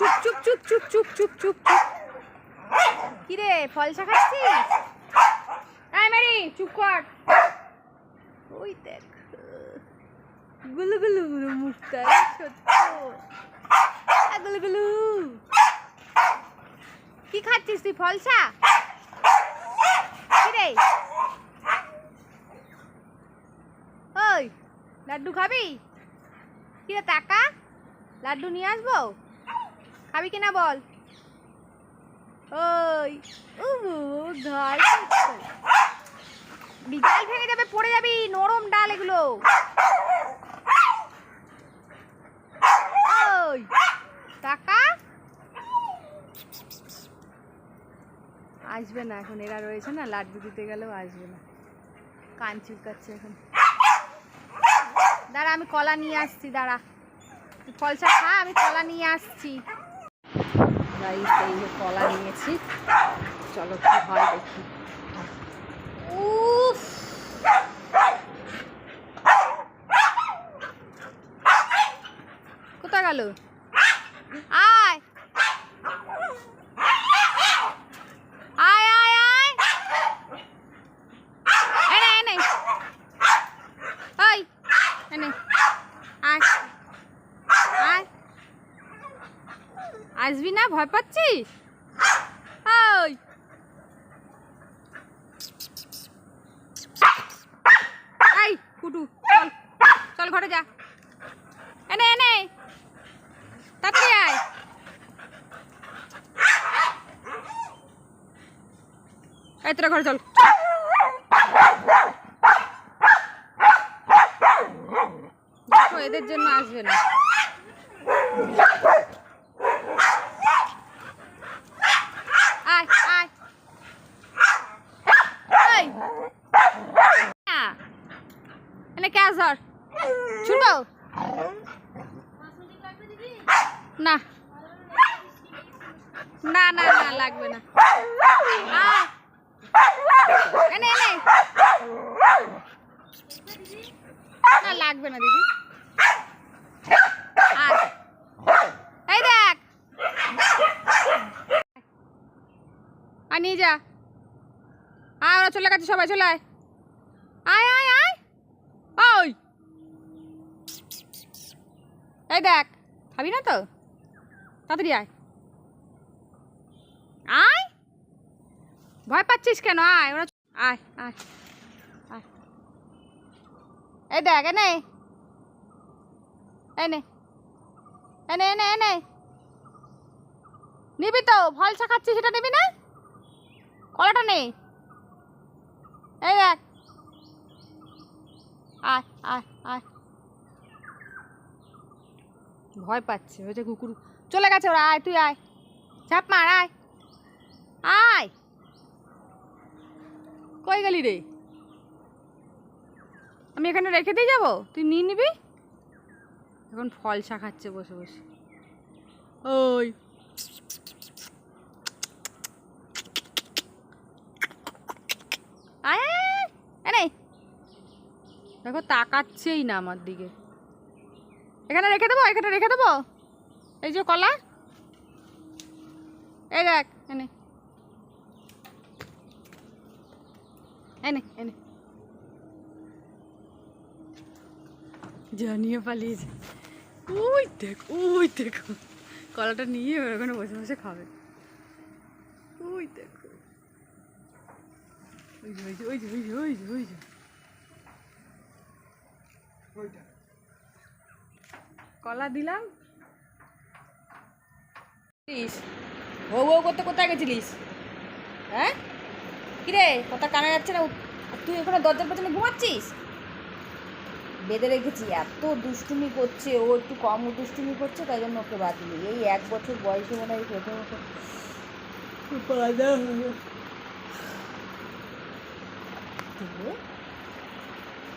চুপ চুপ চুপ চুপ চুপ চুপ চুপ চুপ কিরে ফলসা খাচ্ছিস এই মেরি চুপ কর ওই দেখ গুলু গুলু গুলু মুখটা গুলু গুলু কি খাচ্ছিস তুই, ফলসা? কিরে ওই লাড্ডু খাবি? কিরে টাকা? লাড্ডু নিয়ে আসব? খাবি কিনা বল। ওই ঘর বিকাল ভেঙে যাবে, পড়ে যাবি, নরম ডাল এগুলো। ওই, টাকা? আসবে না এখন, এরা রয়েছে না, লাড্ডু দিতে গেলেও আসবে না। কান চুলকাচ্ছে এখন। দাঁড়া, আমি কলা নিয়ে আসছি, দাঁড়া। ফলসা খা, আমি কলা নিয়ে আসছি। কলা নিয়েছি। চলো কি হয় দেখি। কোথায় গেল আয় আয় আয় আয় এনে এনে ওই এনে আয় আয় আসবি না? ভয় পাচ্ছিস? ওই। এই, কুটু, চল। চল ঘরে যা। এনে এনে তাড়াতাড়ি আয়। এই ঘরে চল। এদের জন্য আসবে না আয় আয় এই না ক্যাশ ধর না। না না না, লাগবে না। লাগবে না, দিদি। এই দেখ। আর নিয়ে যা। আয়, ওরা চলে গেছে, সবাই চলে আয়। আয় আয় আয়। ওই। এই দেখ, খাবি না তো? তাড়াতাড়ি আয়। আয়? ভয় পাচ্ছিস কেন? আয়, ওরা আয় আয় আয়। এই দেখ, এনে। এনে। এনে এনে এনে। নিবি তো ফলসা খাচ্ছিস সেটা নিবি না? কলাটা নেই এই দেখ। আয় আয় আয়। ভয় পাচ্ছে হয়েছে কুকুর। চলে গেছে ওরা আয় তুই আয়। চাপ মার আয়। আয়। কই গেলি রে? আমি এখানে রেখে দিয়ে যাব? তুই নিয়ে নিবি? এখন ফলসা খাচ্ছে বসে বসে। ওই। আয় আয়, দেখো, তাকাচ্ছেই না আমার দিকে। এখানে রেখে দেবো, এখানে রেখে দেবো? এই যে কলা। এই দেখ, এনে। এনে এনে। জানিয়ে পালিয়েছে। ওই দেখ, ওই দেখো। কলাটা নিয়ে ওখানে বসে বসে খাবে। ওই দেখো। ওই যে ওই যে ওই যে ওই যে ওই যে। কলা দিলাম। বউ বউ করতে কোথায় গেছিলিস? হ্যাঁ? কিরে কথা কানা যাচ্ছে না তুই ওখানে দরজার পেছনে ঘুমাচ্ছিস? বেঁধে রেখেছি এত দুষ্টুমি করছে ও একটু কম দুষ্টুমি করছে তাই জন্য ওকে বাঁধিনি এই এক বছর বয়সে মনে হয় প্রথম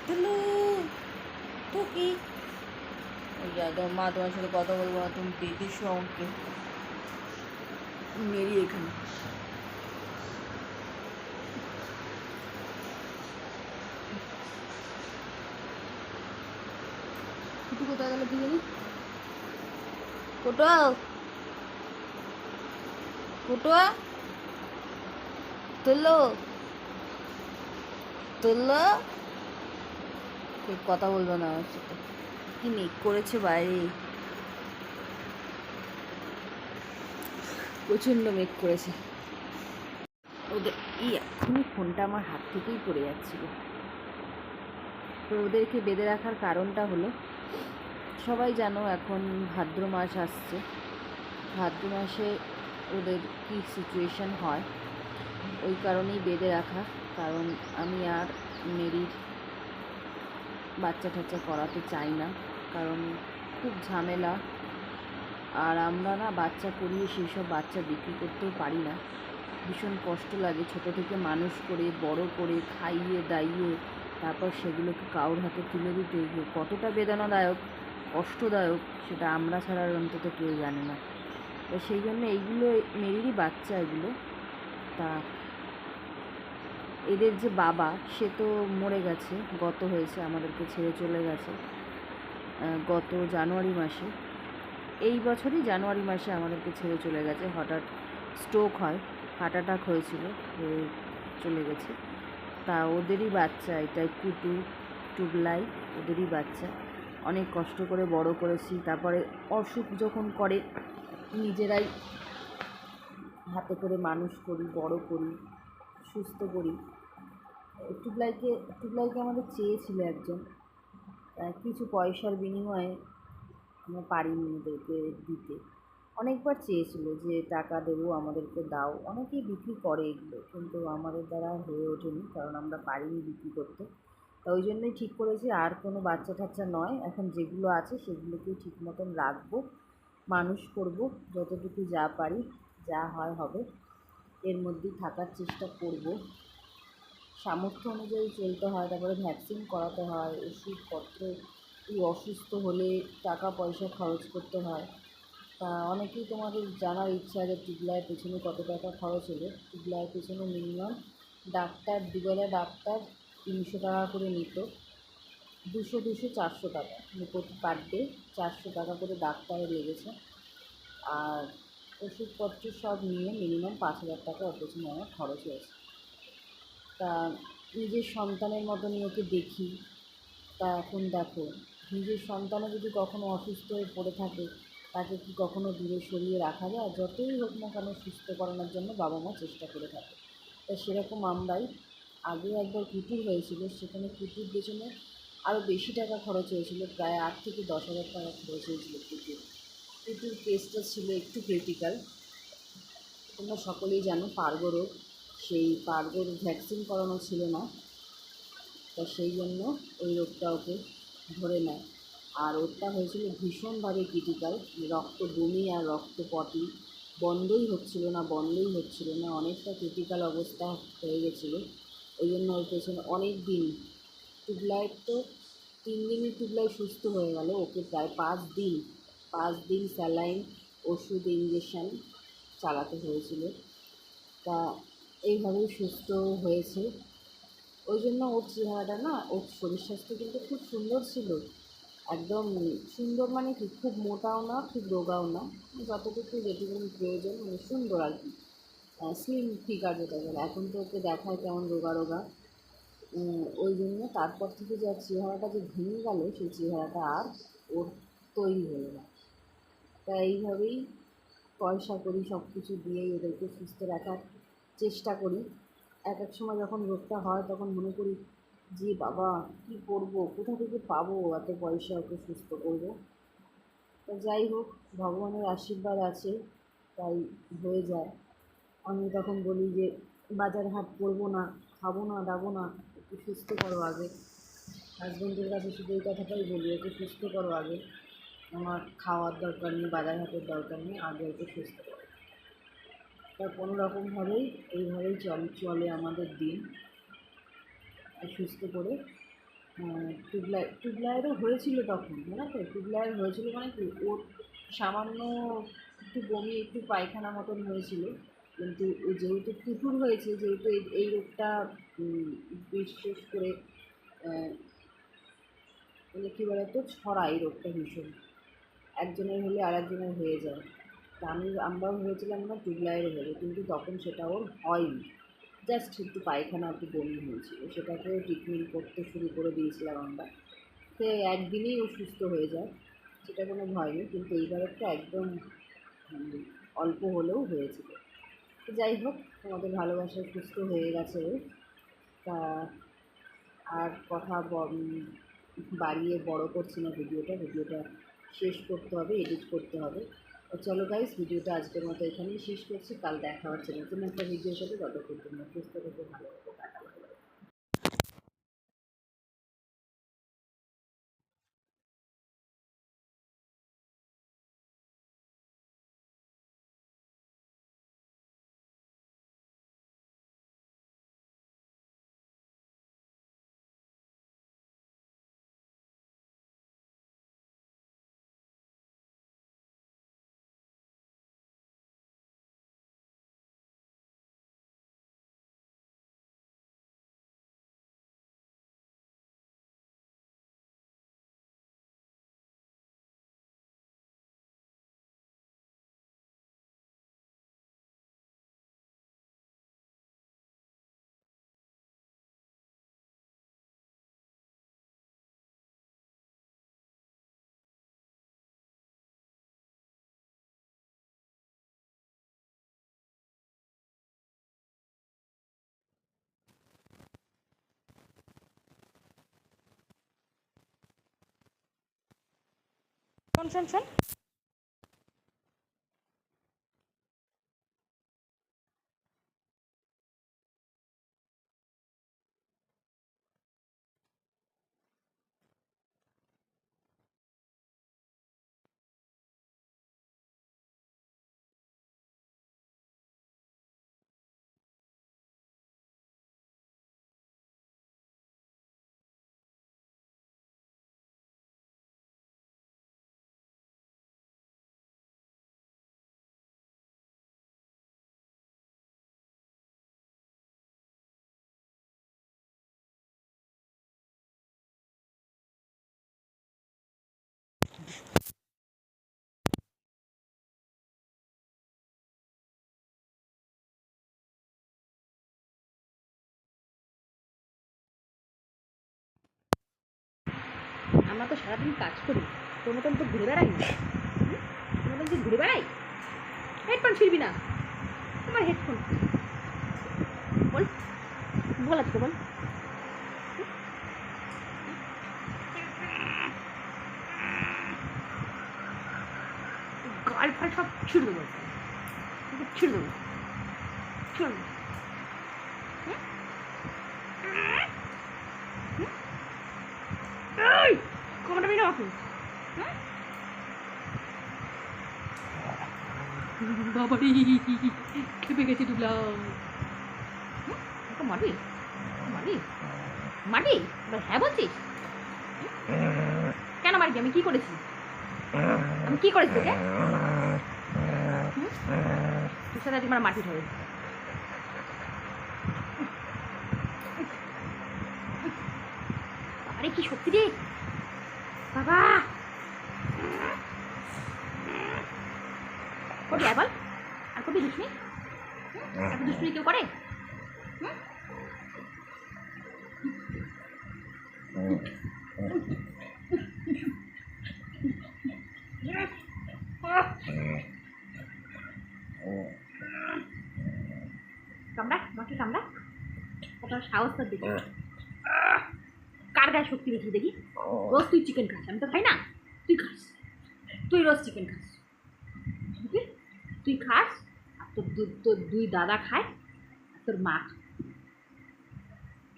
তুলু তো কি ওই যা তোমার মা তোমার সাথে কথা বলব না তুমি দেখেছ আমাকে মেরি এখানে কুটু কোথায় গেল কি জানি কুটো কুটো তুললো তুললো কেউ কথা বলব না আমার সাথে। কি মেঘ করেছে বাইরে? প্রচণ্ড মেঘ করেছে। ওদের এই এখনই ফোনটা আমার হাত থেকেই পড়ে যাচ্ছিল। তো ওদেরকে বেঁধে রাখার কারণটা হলো, সবাই জানো এখন ভাদ্র মাস আসছে। ভাদ্র মাসে ওদের কি সিচুয়েশন হয়, ওই কারণেই বেঁধে রাখা। কারণ আমি আর মেরির বাচ্চা টাচ্চা করাতে চাই না, কারণ খুব ঝামেলা। আর আমরা না বাচ্চা করিয়ে সেই সব বাচ্চা বিক্রি করতেও পারি না। ভীষণ কষ্ট লাগে ছোট থেকে মানুষ করে, বড় করে, খাইয়ে, দাইয়ে, তারপর সেগুলোকে কারোর হাতে তুলে দিতে। কতটা বেদনাদায়ক, কষ্টদায়ক, সেটা আমরা ছাড়া অন্তত কেউ জানে না। তো সেই জন্য এইগুলো, মেরিরই বাচ্চা এগুলো। তা এদের যে বাবা, সে তো মরে গেছে, গত হয়েছে, আমাদেরকে ছেড়ে চলে গেছে গত জানুয়ারি মাসে। এই বছরই জানুয়ারি মাসে আমাদেরকে ছেড়ে চলে গেছে, হঠাৎ স্ট্রোক হয় হার্ট অ্যাটাক হয়েছিল, হয়ে চলে গেছে। তা ওদেরই বাচ্চা, এটা কুটু টুবলাই ওদেরই বাচ্চা। অনেক কষ্ট করে বড় করেছি, তারপরে অসুখ যখন করে, নিজেরাই হাতে করে মানুষ করি, বড় করি, সুস্থ করি। টুবলাইকে টুবলাইকে আমাদের চেয়েছিল একজন। কিছু পয়সার বিনিময়ে আমরা পারিনি ওদেরকে দিতে। অনেকবার চেয়েছিল যে, টাকা দেবো, আমাদেরকে দাও। অনেকেই বিক্রি করে এগুলো, কিন্তু আমাদের দ্বারা হয়ে ওঠেনি, কারণ আমরা পারিনি বিক্রি করতে। তা ওই জন্যই ঠিক করেছি, আর কোনো বাচ্চা টাচ্চা নয়। এখন যেগুলো আছে সেগুলোকেই ঠিক মতন রাখব, মানুষ করব, যতটুকু যা পারি, যা হয় হবে। এর মধ্যেই থাকার চেষ্টা করব। সামর্থ্য অনুযায়ী চলতে হয়, তারপরে ভ্যাকসিন করাতে হয় ওষুধপত্র এই অসুস্থ হলে টাকা, পয়সা খরচ করতে হয়। তা অনেকেই তোমাদের জানার ইচ্ছা যে টিগলায়ের পেছনে কত টাকা খরচ হলো। টিগলায়ের পেছনে মিনিমাম ডাক্তার, দুবেলা ডাক্তার তিনশো টাকা করে নিত। দুশো দুশো, চারশো টাকা। প্রতি পার ডে চারশো টাকা করে ডাক্তারে লেগেছে। আর ওষুধপত্র সব নিয়ে মিনিমাম পাঁচ হাজার টাকা ওর আমার খরচ হয়েছে। তা নিজের সন্তানের মতনই ওকে দেখি। তা এখন দেখো, নিজের সন্তানও যদি কখনো অসুস্থ হয়ে পড়ে থাকে, তাকে কি কখনো দূরে সরিয়ে রাখা যায়? যতই হোক না কেন সুস্থ করানোর জন্য বাবা মা চেষ্টা করে থাকে। তা সেরকম আমরাই আগে একবার কুকুর হয়েছিল, সেখানে কুকুর পেছনে আরও বেশি টাকা খরচ হয়েছিল, প্রায় আট থেকে দশ হাজার টাকা খরচ হয়েছিল কুকুর। কুকুর কেসটা ছিল একটু ক্রিটিক্যাল তোমরা সকলেই জানো, পার্গো রোগ। সেই পার্গোর ভ্যাকসিন করানো ছিল না। তা সেই জন্য ওই রোগটা ওকে ধরে নেয়। আর ওরটা হয়েছিল ভীষণভাবে ক্রিটিক্যাল রক্ত বমি আর রক্ত পটি বন্ধই হচ্ছিল না, বন্ধই হচ্ছিল না, অনেকটা ক্রিটিক্যাল অবস্থা হয়ে গেছিল। ওই জন্য ওর পেছনে অনেক দিন টুবলাইট তো তিন দিনই টুবলাই সুস্থ হয়ে গেল। ওকে প্রায় পাঁচ দিন পাঁচ দিন স্যালাইন ওষুধ ইঞ্জেকশান চালাতে হয়েছিল। তা এইভাবেই সুস্থ হয়েছে। ওই জন্য ওর চেহারাটা না, ওর শরীর স্বাস্থ্য কিন্তু খুব সুন্দর ছিল। একদম সুন্দর মানে কি, খুব মোটাও না, খুব রোগাও না। যতটুকু যেটুকুনি প্রয়োজন মানে সুন্দর আর কি। স্লিম ফিগার যেটা বলে। এখন তো ওকে দেখায় কেমন রোগা রোগা। ওই জন্য তারপর থেকে যে চেহারাটা যে ভেঙে গেল, সেই চেহারাটা আর ওর তৈরি হলো না। তা এইভাবেই পয়সা করি সব কিছু দিয়েই ওদেরকে সুস্থ রাখার চেষ্টা করি। এক এক সময় যখন রোগটা হয় তখন মনে করি যে বাবা, কী করব? কোথা থেকে পাবো? এত পয়সা ওকে সুস্থ করব? তা যাই হোক, ভগবানের আশীর্বাদ আছে, তাই হয়ে যায়। আমি তখন বলি যে, বাজার হাট করব না, খাব না, দাবো না, একটু সুস্থ করো আগে। হাজব্যান্ডের কাছে শুধু এই কথাটাই বলি ওকে সুস্থ করো আগে। আমার খাওয়ার দরকার নেই, বাজার হাটের দরকার নেই, আগে ওকে সুস্থ করো। তা কোনো রকমভাবেই এইভাবেই চল, চলে আমাদের দিন। সুস্থ করে টুবলাই, টুবলাইয়েরও হয়েছিল তখন, জানো তো? টুবলাইয়ের হয়েছিল মানে কি? ওর সামান্য একটু বমি, একটু পায়খানা মতন হয়েছিল। কিন্তু যেহেতু কুকুর হয়েছে, যেহেতু এই রোগটা বিশেষ করে মানে কী বলতো? এই রোগটা ভীষণ। একজনের হলে আরেকজনের হয়ে যায়। তা আমি আমরাও ভেবেছিলাম না টুবলাইয়ের হয়ে কিন্তু তখন সেটা ওর হয়নি। জাস্ট একটু পায়খানা একটু বমি হয়েছিল সেটাকেও ট্রিটমেন্ট করতে শুরু করে দিয়েছিলাম আমরা। সে একদিনেই ও সুস্থ হয়ে যায়, সেটা কোনো ভয় নেই, কিন্তু এইবারেরটা একদম অল্প হলেও হয়েছিল। তো যাই হোক তোমাদের ভালোবাসা সুস্থ হয়ে গেছে তা আর কথা বাড়িয়ে বড় করছি না ভিডিওটা ভিডিওটা শেষ করতে হবে এডিট করতে হবে। তো চলো গাইস ভিডিওটা আজকের মতো এখানেই শেষ করছি। কাল দেখা হচ্ছে নতুন একটা ভিডিও সাথে। ততক্ষণ তোমরা সুস্থ থেকে, ভালো শোন শোন শোন আমরা তো সারাদিন কাজ করি, তোর মতন তো ঘুরে বেড়াই? তোর মতন কি ঘুরে বেড়াই? হেডফোন ছিড়বি না। তোমার হেডফোন বল বল আজকে বল গাল ফাল সব ছিঁড়ে দেবো তোকে ছিঁড়ে দেবো ছিঁড়ে দেবো হুম? হুম? এই কমাটা না আপনি বাবারি খেপে গেছি? ওটা মাটি? মাটি? মাটি? এবার হ্যাঁ বলছিস? কেন মারবি? আমি কি করেছি? আমি কি করেছি তোকে? তোর সাথে আজকে মাটি ধরে আরে কি সত্যি রে? বাবা! আর বল। আর করবি দুষ্মি হুম? এত দুষ্মি কেউ করে? কামড়া কত সাহস কার গায়ে শক্তি বেশি দেখি? রোজ তুই চিকেন খাস। আমি তো খাই না। তুই খাস। তুই রোজ চিকেন খাস। তুই খাস, আর তোর তোর দুই দাদা খায়, আর তোর মা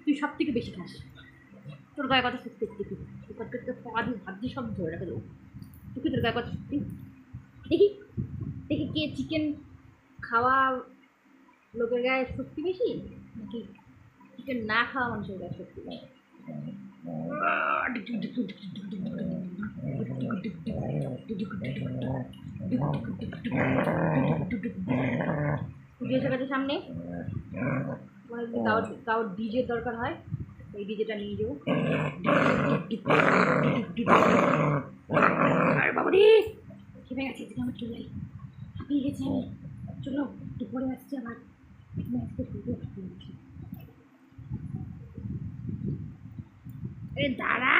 তুই সব থেকে বেশি খাস। তোর গায়ে কথা সত্যি দেখি। তোর দিয়ে ভাত সব ধরে রাখে দেবো। তুই তোর গায়ে কথা সত্যি দেখি দেখি কে চিকেন খাওয়া লোকের গায়ে শক্তি বেশি, নাকি চিকেন না খাওয়া মানুষের গায়ে শক্তি বেশি? পুজো এসে গেছে সামনে। কারোর ডিজের দরকার হয়, এই ডিজেটা নিয়ে যাব। খেপে গেছে, এদিকে আমার চলে হাঁপিয়ে গেছি আমি। চলো দুপুরে আসছি আবার। আমি আজকে শুধু হাঁপিয়ে গেছি দাঁড়া!